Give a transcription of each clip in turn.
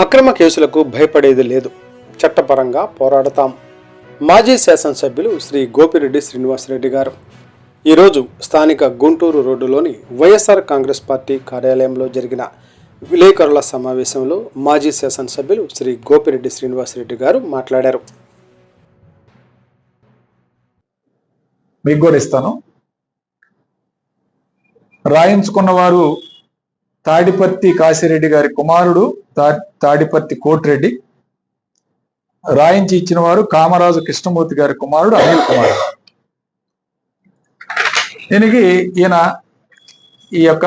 అక్రమ కేసులకు భయపడేది లేదు. చట్టపరంగా పోరాడతాం. మాజీ శాసనసభ్యులు శ్రీ గోపిరెడ్డి శ్రీనివాసరెడ్డి గారు. ఈరోజు స్థానిక గుంటూరు రోడ్డులోని వైఎస్ఆర్ కాంగ్రెస్ పార్టీ కార్యాలయంలో జరిగిన విలేకరుల సమావేశంలో మాజీ శాసనసభ్యులు శ్రీ గోపిరెడ్డి శ్రీనివాసరెడ్డి గారు మాట్లాడారు. మీకు కూడా ఇస్తాను. రాయించుకున్న వారు తాడిపత్తి కాశిరెడ్డి గారి కుమారుడు తా- తాడిపర్తి కోటిరెడ్డి. రాయించి ఇచ్చిన వారు కామరాజు కృష్ణమూర్తి గారి కుమారుడు అనిల్ కుమార్ దీనికి ఈయన ఈ యొక్క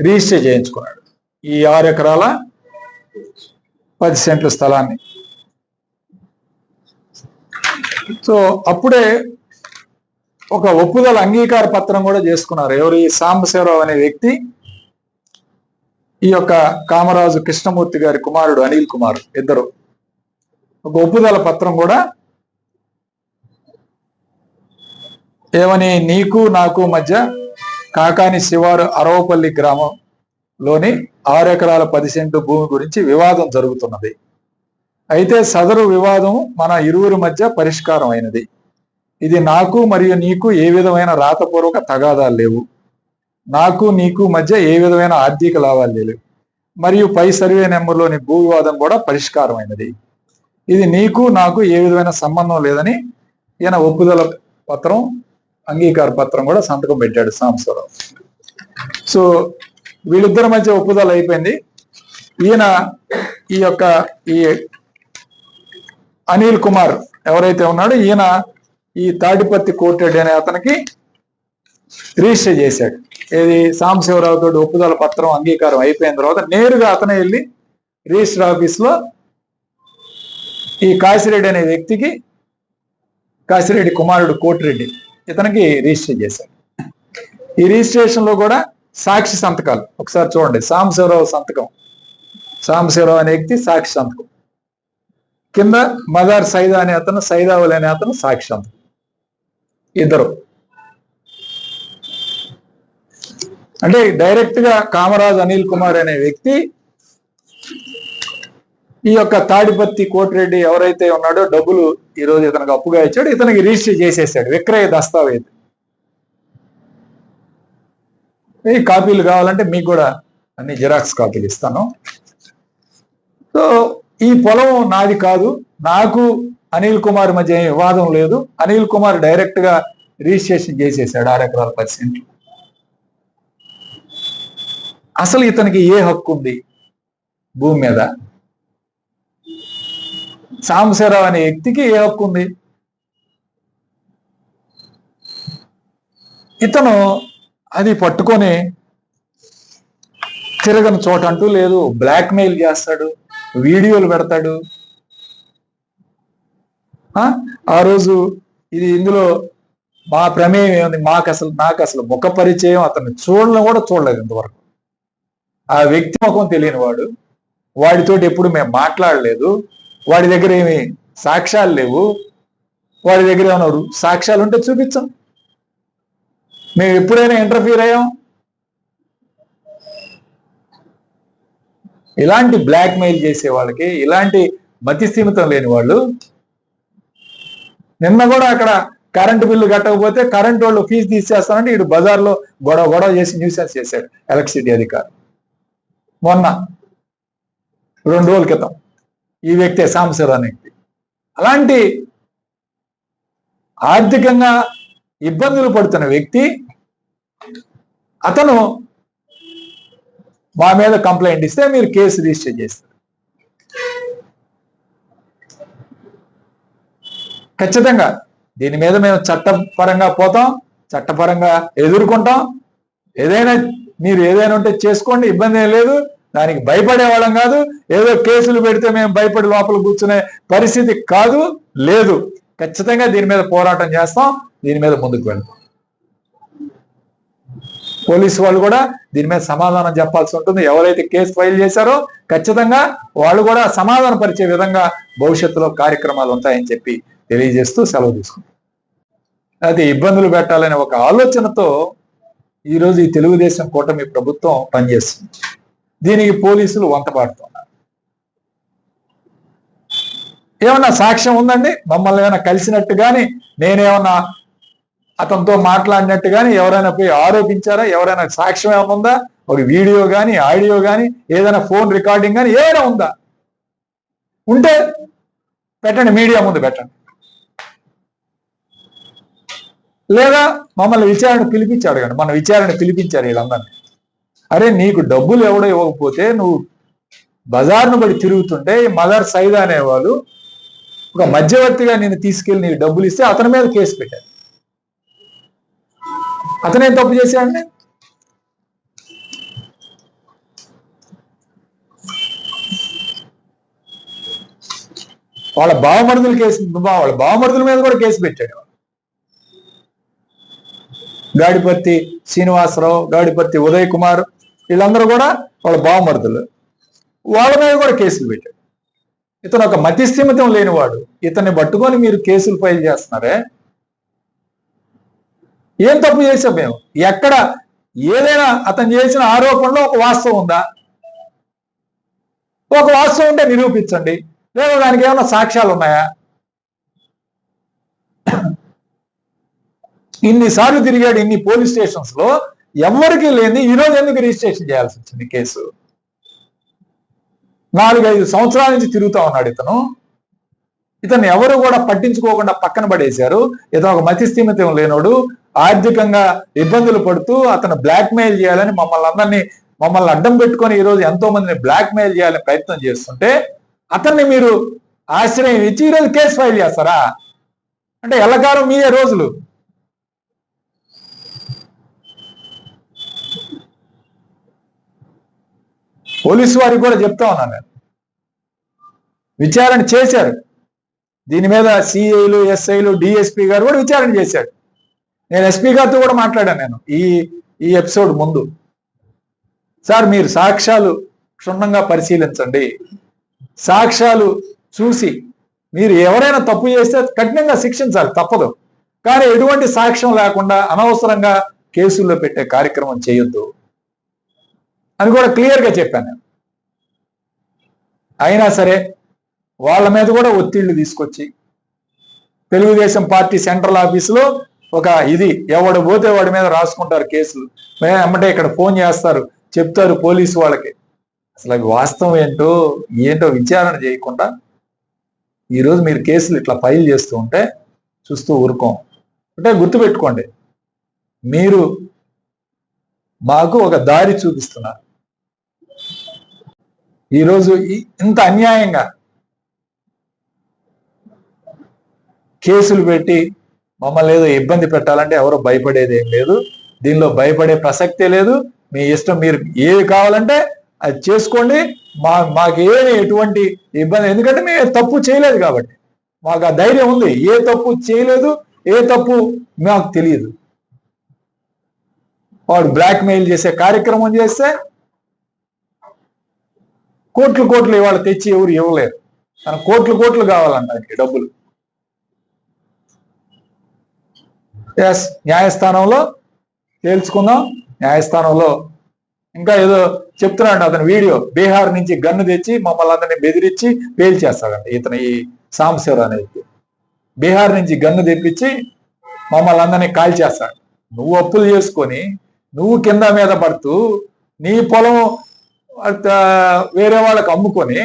రిజిస్టర్ చేయించుకున్నాడు. ఈ ఆరు ఎకరాల పది సెంట్ల స్థలాన్ని. సో అప్పుడే ఒక ఒప్పుదల అంగీకార పత్రం కూడా చేసుకున్నారు. ఎవరు ఈ సాంబశివరావు అనే వ్యక్తి ఈ యొక్క కామరాజు కృష్ణమూర్తి గారి కుమారుడు అనిల్ కుమార్ ఇద్దరు. ఒక ఒప్పుదల పత్రం కూడా. ఏమని నీకు నాకు మధ్య కాకాని శివారు అరవపల్లి గ్రామంలోని ఆరు ఎకరాల పది సెంటు భూమి గురించి వివాదం జరుగుతున్నది. అయితే సదరు వివాదం మన ఇరువురి మధ్య పరిష్కారం అయినది. ఇది నాకు మరియు నీకు ఏ విధమైన రాతపూర్వక తగాదాలు లేవు. నాకు నీకు మధ్య ఏ విధమైన ఆర్థిక లాభాలు లేవు. మరియు పై సర్వే నెంబర్లోని భూ వివాదం కూడా పరిష్కారమైనది. ఇది నీకు నాకు ఏ విధమైన సంబంధం లేదని ఈయన ఒప్పుదల పత్రం అంగీకార పత్రం కూడా సంతకం పెట్టాడు సాంబశివరావు సో వీళ్ళిద్దరి మధ్య ఒప్పుదల అయిపోయింది. ఈయన ఈ యొక్క ఈ అనిల్ కుమార్ ఎవరైతే ఉన్నాడో ఈయన ఈ తాడిపత్తి కోటెడ్ అనే అతనికి రిజిస్టర్ చేశాడు. ఏది? సాంబశివరావు తోటి ఒప్పుదల పత్రం అంగీకారం అయిపోయిన తర్వాత నేరుగా అతనే వెళ్ళి రిజిస్టర్ ఆఫీస్లో ఈ కాశిరెడ్డి అనే వ్యక్తికి కాశిరెడ్డి కుమారుడు కోటిరెడ్డి ఇతనికి రిజిస్టర్ చేశాడు. ఈ రిజిస్ట్రేషన్లో కూడా సాక్షి సంతకాలు. ఒకసారి చూడండి. సాంబశివరావు సంతకం. సాంబశివరావు అనే వ్యక్తి సాక్షి సంతకం. కింద మదార్ సైదా అనే అతను సైదావులు అనే అతను సాక్షి సంతకం. ఇద్దరు. అంటే డైరెక్ట్గా కామరాజ్ అనిల్ కుమార్ అనే వ్యక్తి ఈ యొక్క తాడిపత్తి కోటిరెడ్డి ఎవరైతే ఉన్నాడో డబ్బులు ఈ రోజు ఇతనికి అప్పుగా ఇచ్చాడు ఇతనికి రిజిస్టర్ చేసేసాడు విక్రయ దస్తావేజ్. ఈ కాపీలు కావాలంటే మీకు కూడా అన్ని జిరాక్స్ కాపీలు ఇస్తాను. సో ఈ పొలం నాది కాదు నాకు అనిల్ కుమార్ మధ్య వివాదం లేదు. అనిల్ కుమార్ డైరెక్ట్గా రిజిస్ట్రేషన్ చేసేసాడు ఆరు ఎకరాల పది సెంట్లు. అసలు ఇతనికి ఏ హక్కు ఉంది? భూమి మీద. సాంబశివరావు అనే వ్యక్తికి ఏ హక్కు ఉంది? ఇతను అది పట్టుకొని తిరగని చోట అంటూ లేదు. బ్లాక్ మెయిల్ చేస్తాడు. వీడియోలు పెడతాడు. ఆ? ఆ రోజు ఇది ఇందులో మా ప్రమేయం ఏముంది? మాకు అసలు నాకు అసలు ముఖ పరిచయం అతన్ని చూడడం కూడా చూడలేదు ఇంతవరకు. ఆ వ్యక్తి ముఖం తెలియని వాడు వాడితో ఎప్పుడు మేము మాట్లాడలేదు వాడి దగ్గర ఏమి సాక్ష్యాలు లేవు వాడి దగ్గర ఏమైనా సాక్ష్యాలు ఉంటే చూపించాం. మేము ఎప్పుడైనా ఇంటర్ఫీర్ అయ్యాం? ఇలాంటి బ్లాక్ మెయిల్ చేసే వాళ్ళకి ఇలాంటి మతి స్థిమితం లేని వాళ్ళు నిన్న కూడా అక్కడ కరెంటు బిల్లు కట్టకపోతే కరెంట్ వాళ్ళు ఫీజు తీసేస్తానంటే ఇటు బజార్లో గొడవ గొడవ చేసి న్యూసెన్స్ చేశాడు ఎలక్ట్రిసిటీ అధికారులు మొన్న రెండు రోజుల క్రితం ఈ వ్యక్తే సాంబశివరావు అనే వ్యక్తి. అలాంటి ఆర్థికంగా ఇబ్బందులు పడుతున్న వ్యక్తి అతను మా మీద కంప్లైంట్ ఇస్తే మీరు కేసు రిజిస్టర్ చేస్తారు. ఖచ్చితంగా దీని మీద మేము చట్టపరంగా పోతాం చట్టపరంగా ఎదుర్కొంటాం. ఏదైనా మీరు ఏదైనా ఉంటే చేసుకోండి ఇబ్బంది ఏం లేదు. దానికి భయపడే వాళ్ళం కాదు. ఏదో కేసులు పెడితే మేము భయపడి లోపల కూర్చునే పరిస్థితి కాదు లేదు. ఖచ్చితంగా దీని మీద పోరాటం చేస్తాం. దీని మీద ముందుకు వెళ్తాం. పోలీసు వాళ్ళు కూడా దీని మీద సమాధానం చెప్పాల్సి ఉంటుంది. ఎవరైతే కేసు ఫైల్ చేశారో ఖచ్చితంగా వాళ్ళు కూడా సమాధాన పరిచే విధంగా భవిష్యత్తులో కార్యక్రమాలు ఉంటాయని చెప్పి తెలియజేస్తూ సెలవు తీసుకుంటాం. అది ఇబ్బందులు పెట్టాలనే ఒక ఆలోచనతో ఈరోజు ఈ తెలుగుదేశం కూటమి ప్రభుత్వం పనిచేస్తుంది. దీనికి పోలీసులు వంతబాడుతున్నారు ఏమన్నా సాక్ష్యం ఉందండి? మమ్మల్ని ఏమైనా కలిసినట్టు కానీ నేనేమన్నా అతనితో మాట్లాడినట్టు కానీ ఎవరైనా పోయి ఆరోపించారా? ఎవరైనా సాక్ష్యం ఏమైనా ఉందా? ఒక వీడియో కానీ ఆడియో కానీ ఏదైనా ఫోన్ రికార్డింగ్ కానీ ఏదైనా ఉందా? ఉంటే పెట్టండి మీడియా ముందు పెట్టండి. లేదా మమ్మల్ని విచారణ పిలిపించి అడగండి. మన విచారణ పిలిపించారు వీళ్ళందరినీ. అరే నీకు డబ్బులు ఎవడో ఇవ్వకపోతే నువ్వు బజార్ను బడి తిరుగుతుంటే ఈ మదర్ సైదా అనేవాళ్ళు ఒక మధ్యవర్తిగా నేను తీసుకెళ్ళి నీకు డబ్బులు ఇస్తే అతని మీద కేసు పెట్టారు అతనేం తప్పు చేశాడండి? వాళ్ళ బావమరుదుల కేసు వాళ్ళ బావమరుదుల మీద కూడా కేసు పెట్టాడు. గాడిపత్తి శ్రీనివాసరావు గాడిపత్తి ఉదయ్ కుమార్ వీళ్ళందరూ కూడా వాళ్ళ బావమరుదులు. వాళ్ళ మీద కూడా కేసులు పెట్టాడు ఇతను ఒక మతిస్థిమితం లేనివాడు. ఇతన్ని పట్టుకొని మీరు కేసులు ఫైల్ చేస్తున్నారే? ఏం తప్పు చేసాం మేము? ఎక్కడ ఏదైనా అతను చేసిన ఆరోపణలో ఒక వాస్తవం ఉందా? ఒక వాస్తవం ఉంటే నిరూపించండి. లేదా దానికి ఏమైనా సాక్ష్యాలు ఉన్నాయా? ఇన్నిసార్లు తిరిగాడు ఇన్ని పోలీస్ స్టేషన్స్లో ఎవరికి లేని ఈ రోజు ఎందుకు రిజిస్ట్రేషన్ చేయాల్సి వచ్చింది కేసు? నాలుగైదు సంవత్సరాల నుంచి తిరుగుతా ఉన్నాడు ఇతను. ఇతను ఎవరు కూడా పట్టించుకోకుండా పక్కన పడేశారు. ఇతను ఒక మతిస్థిమితం లేనోడు ఆర్థికంగా ఇబ్బందులు పడుతూ అతను బ్లాక్ మెయిల్ చేయాలని మమ్మల్ని అందరినీ మమ్మల్ని అడ్డం పెట్టుకొని ఈ రోజు ఎంతో మందిని బ్లాక్ మెయిల్ చేయాలని ప్రయత్నం చేస్తుంటే అతన్ని మీరు ఆశ్రయం ఇచ్చి ఈరోజు కేసు ఫైల్ చేస్తారా? అంటే ఎల్లకాలం మీయే రోజులు. పోలీసు వారికి కూడా చెప్తా ఉన్నాను నేను. విచారణ చేశారు. దీని మీద సిఐలు ఎస్ఐలు డిఎస్పీ గారు కూడా విచారణ చేశాడు నేను ఎస్పీ గారితో కూడా మాట్లాడాను నేను ఈ ఈ ఎపిసోడ్ ముందు. సార్ మీరు సాక్ష్యాలు క్షుణ్ణంగా పరిశీలించండి. సాక్ష్యాలు చూసి మీరు ఎవరైనా తప్పు చేస్తే కఠినంగా శిక్షించాలి తప్పదు. కానీ ఎటువంటి సాక్ష్యం లేకుండా అనవసరంగా కేసుల్లో పెట్టే కార్యక్రమం చేయొద్దు. అని కూడా క్లియర్గా చెప్పాను నేను. అయినా సరే వాళ్ళ మీద కూడా ఒత్తిళ్ళు తీసుకొచ్చి తెలుగుదేశం పార్టీ సెంట్రల్ ఆఫీసులో ఒక ఇది ఎవడు పోతే వాడి మీద రాసుకుంటారు కేసులు. మే- ఎమ్మటే ఇక్కడ ఫోన్ చేస్తారు చెప్తారు పోలీసు వాళ్ళకి. అసలు అవి వాస్తవం ఏంటో ఏంటో విచారణ చేయకుండా ఈరోజు మీరు కేసులు ఇట్లా ఫైల్ చేస్తూ ఉంటే చూస్తూ ఊరుకోం. అంటే గుర్తుపెట్టుకోండి మీరు మాకు ఒక దారి చూపిస్తున్నారు. ఈరోజు ఇంత అన్యాయంగా కేసులు పెట్టి మమ్మల్ని ఏదో ఇబ్బంది పెట్టాలంటే ఎవరో భయపడేది ఏం లేదు. దీనిలో భయపడే ప్రసక్తే లేదు. మీ ఇష్టం మీరు ఏవి కావాలంటే అది చేసుకోండి. మా మాకేమి ఎటువంటి ఇబ్బంది ఎందుకంటే మేము తప్పు చేయలేదు కాబట్టి. మాకు ఆ ధైర్యం ఉంది. ఏ తప్పు చేయలేదు ఏ తప్పు మాకు తెలియదు. వాడు బ్లాక్ మెయిల్ చేసే కార్యక్రమం చేస్తే కోట్లు కోట్లు ఇవాళ తెచ్చి ఎవరు ఇవ్వలేరు. తన కోట్లు కోట్లు కావాలంట ఆయనకి డబ్బులు. ఎస్ న్యాయస్థానంలో తేల్చుకుందాం. న్యాయస్థానంలో ఇంకా ఏదో చెప్తున్నాడు అతని వీడియో. బీహార్ నుంచి గన్ను తెచ్చి మమ్మల్ని అందరినీ బెదిరించి పేల్చేస్తాడంట ఇతను ఈ సాంబశివరావు అనే వ్యక్తి బీహార్ నుంచి గన్ను తెప్పించి మమ్మల్ని అందరినీ కాల్చేస్తాడు. నువ్వు అప్పులు చేసుకొని నువ్వు కింద మీద పడుతూ నీ పొలం వేరే వాళ్ళకి అమ్ముకొని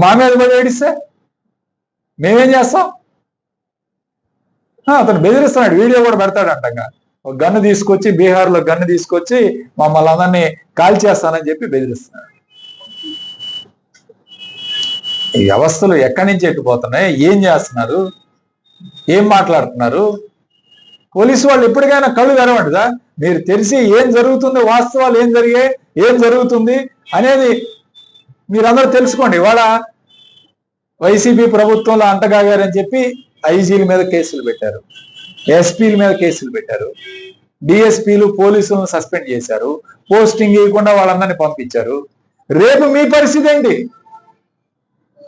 మా మీద పడి ఏడిస్తే? మేమేం చేస్తాం? అతను బెదిరిస్తున్నాడు. వీడియో కూడా పెడతాడంటగా. ఒక గన్ను తీసుకొచ్చి బీహార్లో గన్ను తీసుకొచ్చి మమ్మల్ని అందరినీ కాల్ చేస్తానని చెప్పి బెదిరిస్తున్నాడు. ఈ వ్యవస్థలు ఎక్కడి నుంచి ఎట్టుపోతున్నాయి ఏం చేస్తున్నారు? ఏం మాట్లాడుతున్నారు? పోలీసు వాళ్ళు ఎప్పటికైనా కళ్ళు తెరవండిదా మీరు తెలిసి ఏం జరుగుతుంది వాస్తవాలు ఏం జరిగాయి ఏం జరుగుతుంది అనేది మీరందరూ తెలుసుకోండి. ఇవాళ వైసీపీ ప్రభుత్వంలో అంటగాగారని చెప్పి ఐజీల మీద కేసులు పెట్టారు. ఎస్పీల మీద కేసులు పెట్టారు. డిఎస్పీలు పోలీసులను సస్పెండ్ చేశారు. పోస్టింగ్ ఇవ్వకుండా వాళ్ళందరినీ పంపించారు. రేపు మీ పరిస్థితి ఏంటి?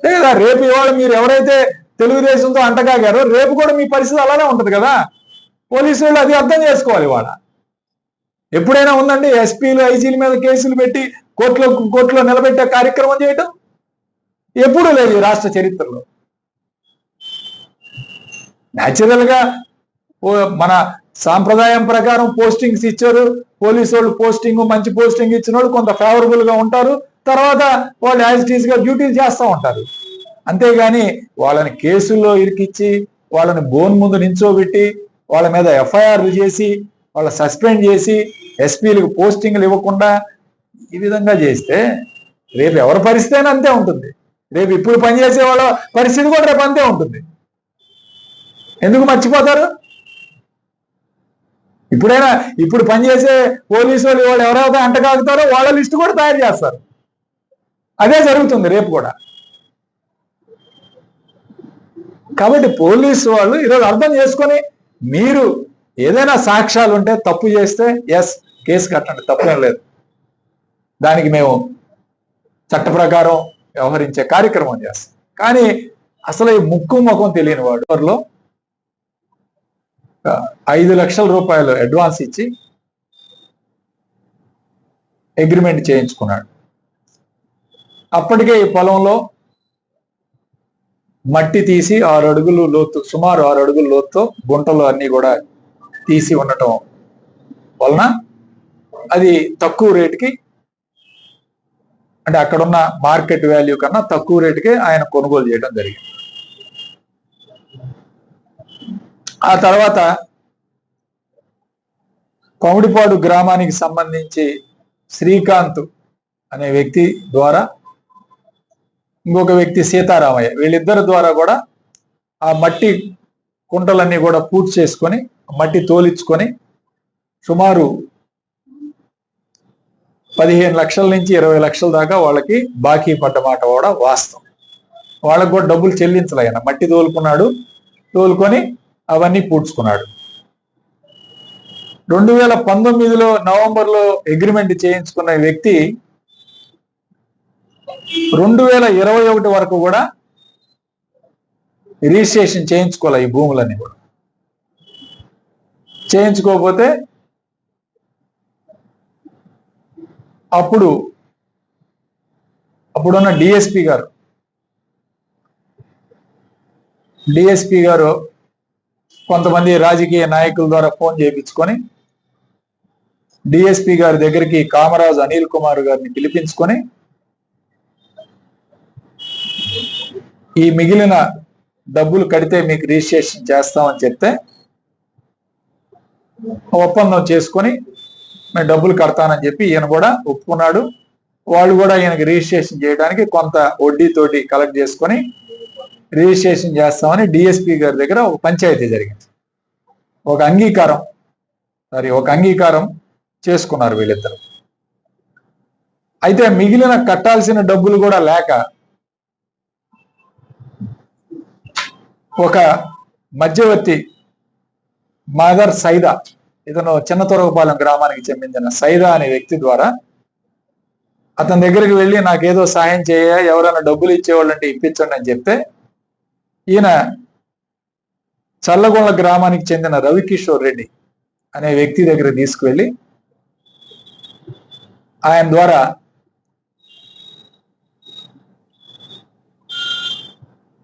లేదా రేపు ఇవాళ మీరు ఎవరైతే తెలుగుదేశంతో అంటగాగారో రేపు కూడా మీ పరిస్థితి అలానే ఉంటది కదా? పోలీసులు అది అర్థం చేసుకోవాలి వాళ్ళ. ఎప్పుడైనా ఉందండి ఎస్పీలు ఐజీల మీద కేసులు పెట్టి కోర్టులో కోర్టులో నిలబెట్టే కార్యక్రమం చేయటం? ఎప్పుడూ లేదు రాష్ట్ర చరిత్రలో. న్యాచురల్గా ఓ మన సాంప్రదాయం ప్రకారం పోస్టింగ్స్ ఇచ్చారు. పోలీసు వాళ్ళు పోస్టింగ్ మంచి పోస్టింగ్ ఇచ్చిన వాళ్ళు కొంత ఫేవరబుల్గా ఉంటారు. తర్వాత వాళ్ళు యాజ్ టీజ్గా డ్యూటీలు చేస్తూ ఉంటారు. అంతేగాని వాళ్ళని కేసుల్లో ఇరికిచ్చి వాళ్ళని బోన్ ముందు నించోబెట్టి వాళ్ళ మీద ఎఫ్ఐఆర్లు చేసి వాళ్ళ సస్పెండ్ చేసి ఎస్పీలకు పోస్టింగ్లు ఇవ్వకుండా ఈ విధంగా చేస్తే రేపు ఎవరి పరిస్థితి అయినా అంతే ఉంటుంది. రేపు ఇప్పుడు పనిచేసే వాళ్ళ పరిస్థితి కూడా రేపు అంతే ఉంటుంది. ఎందుకు మర్చిపోతారు? ఇప్పుడైనా ఇప్పుడు పనిచేసే పోలీసు వాళ్ళు వాళ్ళు ఎవరైతే అంటకాగుతారో వాళ్ళ లిస్టు కూడా తయారు చేస్తారు. అదే జరుగుతుంది రేపు కూడా. కాబట్టి పోలీసు వాళ్ళు ఈరోజు అర్థం చేసుకొని మీరు ఏదైనా సాక్ష్యాలు ఉంటే తప్పు చేస్తే ఎస్ కేసు కట్టండి తప్పేం లేదు. దానికి మేము చట్ట ప్రకారం వ్యవహరించే కార్యక్రమం చేస్తాం. కానీ అసలు ఈ ముక్కు ముఖం తెలియని వాడు ఎవరిలో? ఐదు లక్షల రూపాయలు అడ్వాన్స్ ఇచ్చి అగ్రిమెంట్ చేయించుకున్నాడు. అప్పటికే ఈ పొలంలో మట్టి తీసి ఆరు అడుగులు లోతు సుమారు ఆరు అడుగుల లోతుతో గుంటలు అన్ని కూడా తీసి ఉండటం వలన అది తక్కువ రేటుకి అంటే అక్కడున్న మార్కెట్ వాల్యూ కన్నా తక్కువ రేటుకే ఆయన కొనుగోలు చేయడం జరిగింది. ఆ తర్వాత కొమిడిపాడు గ్రామానికి సంబంధించి శ్రీకాంత్ అనే వ్యక్తి ద్వారా ఇంకొక వ్యక్తి సీతారామయ్య. వీళ్ళిద్దరి ద్వారా కూడా ఆ మట్టి కుంటలన్నీ కూడా పూర్తి చేసుకొని మట్టి తోలించుకొని సుమారు పదిహేను లక్షల నుంచి ఇరవై లక్షల దాకా వాళ్ళకి బాకీ పడ్డ మాట కూడా వాస్తవం. వాళ్ళకు కూడా డబ్బులు చెల్లించలే ఆయన మట్టి తోలుకున్నాడు తోలుకొని అవన్నీ పూడ్చుకున్నాడు. రెండు వేల పంతొమ్మిదిలో నవంబర్లో అగ్రిమెంట్ చేయించుకున్న వ్యక్తి రెండు వేల ఇరవై ఒకటి వరకు కూడా రిజిస్ట్రేషన్ చేయించుకోవాలి ఈ భూములన్నీ కూడా. చేయించుకోకపోతే అప్పుడు అప్పుడున్న డిఎస్పి గారు డిఎస్పి గారు కొంతమంది రాజకీయ నాయకుల ద్వారా ఫోన్ చేయించుకొని డిఎస్పి గారి దగ్గరికి కామరాజు అనిల్ కుమార్ గారిని పిలిపించుకొని ఈ మిగిలిన డబ్బులు కడితే మీకు రిజిస్ట్రేషన్ చేస్తామని చెప్తే ఒప్పందం చేసుకొని మేము డబ్బులు కడతానని చెప్పి ఈయన కూడా ఒప్పుకున్నాడు. వాళ్ళు కూడా ఈయనకి రిజిస్ట్రేషన్ చేయడానికి కొంత వడ్డీతోటి కలెక్ట్ చేసుకొని రిజిస్ట్రేషన్ చేస్తామని డిఎస్పి గారి దగ్గర ఒక పంచాయతీ జరిగింది. ఒక అంగీకారం సారీ ఒక అంగీకారం చేసుకున్నారు వీళ్ళిద్దరు. అయితే మిగిలిన కట్టాల్సిన డబ్బులు కూడా లేక ఒక మధ్యవర్తి మదర్ సైదా ఇతను చిన్న తొరగపాలెం గ్రామానికి చెందిన సైదా అనే వ్యక్తి ద్వారా అతని దగ్గరికి వెళ్ళి నాకేదో సాయం చేయ ఎవరైనా డబ్బులు ఇచ్చేవాళ్ళంటే ఇప్పించండి అని చెప్తే ఈయన చల్లగొండ గ్రామానికి చెందిన రవికిషోర్ రెడ్డి అనే వ్యక్తి దగ్గర తీసుకువెళ్ళి ఆయన ద్వారా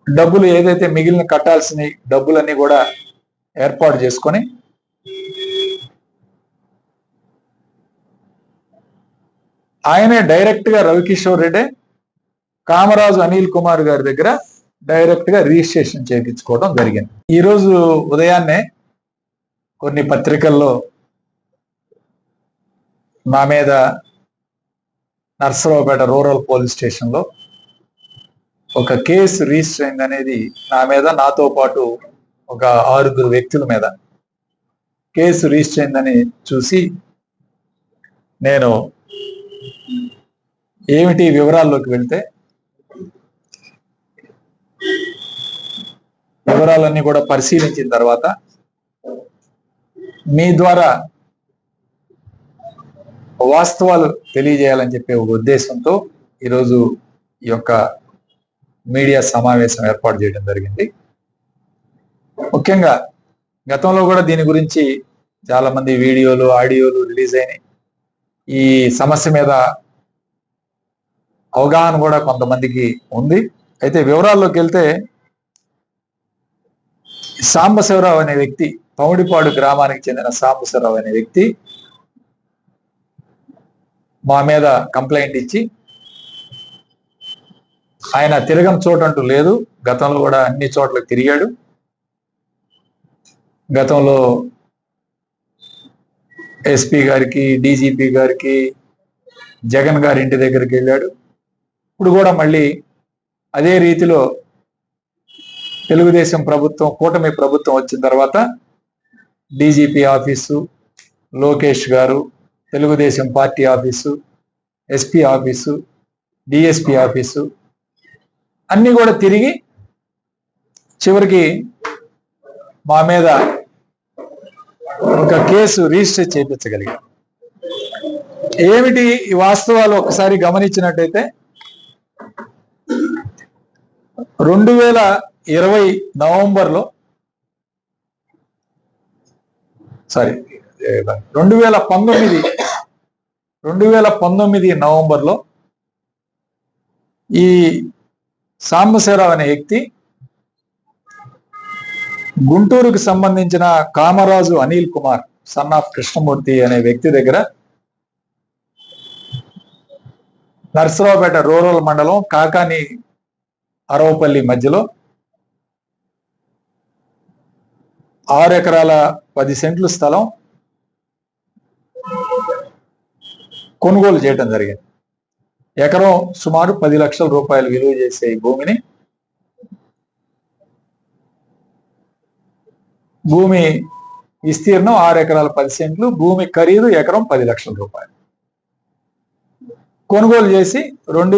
డబ్బులు ఏదైతే మిగిలిన కట్టాల్సిన డబ్బులన్నీ కూడా ఏర్పాటు చేసుకొని ఆయనే డైరెక్ట్గా రవికిషోర్ రెడ్డి కామరాజు అనిల్ కుమార్ గారి దగ్గర డైరెక్ట్గా రిజిస్ట్రేషన్ చేయించుకోవడం జరిగింది. ఈరోజు ఉదయాన్నే కొన్ని పత్రికల్లో మా మీద నర్సరావుపేట రూరల్ పోలీస్ స్టేషన్లో ఒక కేసు రిజిస్టర్ అయింది అనేది నా మీద నాతో పాటు ఒక ఆరుగురు వ్యక్తుల మీద. కేసు రిజిస్టర్ అయిందని చూసి నేను ఏమిటి వివరాల్లోకి వెళ్తే వివరాలన్నీ కూడా పరిశీలించిన తర్వాత మీ ద్వారా వాస్తవాలు తెలియజేయాలని చెప్పే ఒక ఉద్దేశంతో ఈరోజు ఈ యొక్క మీడియా సమావేశం ఏర్పాటు చేయడం జరిగింది. ముఖ్యంగా గతంలో కూడా దీని గురించి చాలా మంది వీడియోలు ఆడియోలు రిలీజ్ అయినాయి. ఈ సమస్య మీద అవగాహన కూడా కొంతమందికి ఉంది. అయితే వివరాల్లోకి వెళ్తే సాంబశివరావు అనే వ్యక్తి పౌడిపాడు గ్రామానికి చెందిన సాంబశివరావు అనే వ్యక్తి మా మీద కంప్లైంట్ ఇచ్చి ఆయన తిరగం చోటు అంటూ లేదు. గతంలో కూడా అన్ని చోట్ల తిరిగాడు. గతంలో ఎస్పీ గారికి డీజీపీ గారికి జగన్ గారి ఇంటి దగ్గరికి వెళ్ళాడు. ఇప్పుడు కూడా మళ్ళీ అదే రీతిలో తెలుగుదేశం ప్రభుత్వం కూటమి ప్రభుత్వం వచ్చిన తర్వాత డీజీపీ ఆఫీసు లోకేష్ గారు Telugu Desam party office SP office DSP office అన్నీ కూడా తిరిగి చివరికి మా మీద ఒక కేసు రిజిస్టర్ చేయించగలిగాం. ఏమిటి ఈ వాస్తవాలు ఒకసారి గమనించినట్టయితే రెండు వేల ఇరవై నవంబర్లో సారీ రెండు వేల పంతొమ్మిది రెండు వేల పంతొమ్మిది నవంబర్లో ఈ సాంబశివరావు అనే వ్యక్తి గుంటూరుకు సంబంధించిన కామరాజు అనిల్ కుమార్ సన్ ఆఫ్ కృష్ణమూర్తి అనే వ్యక్తి దగ్గర నర్సరావుపేట రూరల్ మండలం కాకాని అరవపల్లి మధ్యలో ఆరు ఎకరాల పది సెంట్లు స్థలం కొనుగోలు చేయడం జరిగింది. ఎకరం సుమారు పది లక్షల రూపాయలు విలువ చేసే భూమిని భూమి విస్తీర్ణం ఆరు ఎకరాల పది సెంట్లు భూమి ఖరీదు ఎకరం పది లక్షల రూపాయలు. కొనుగోలు చేసి రెండు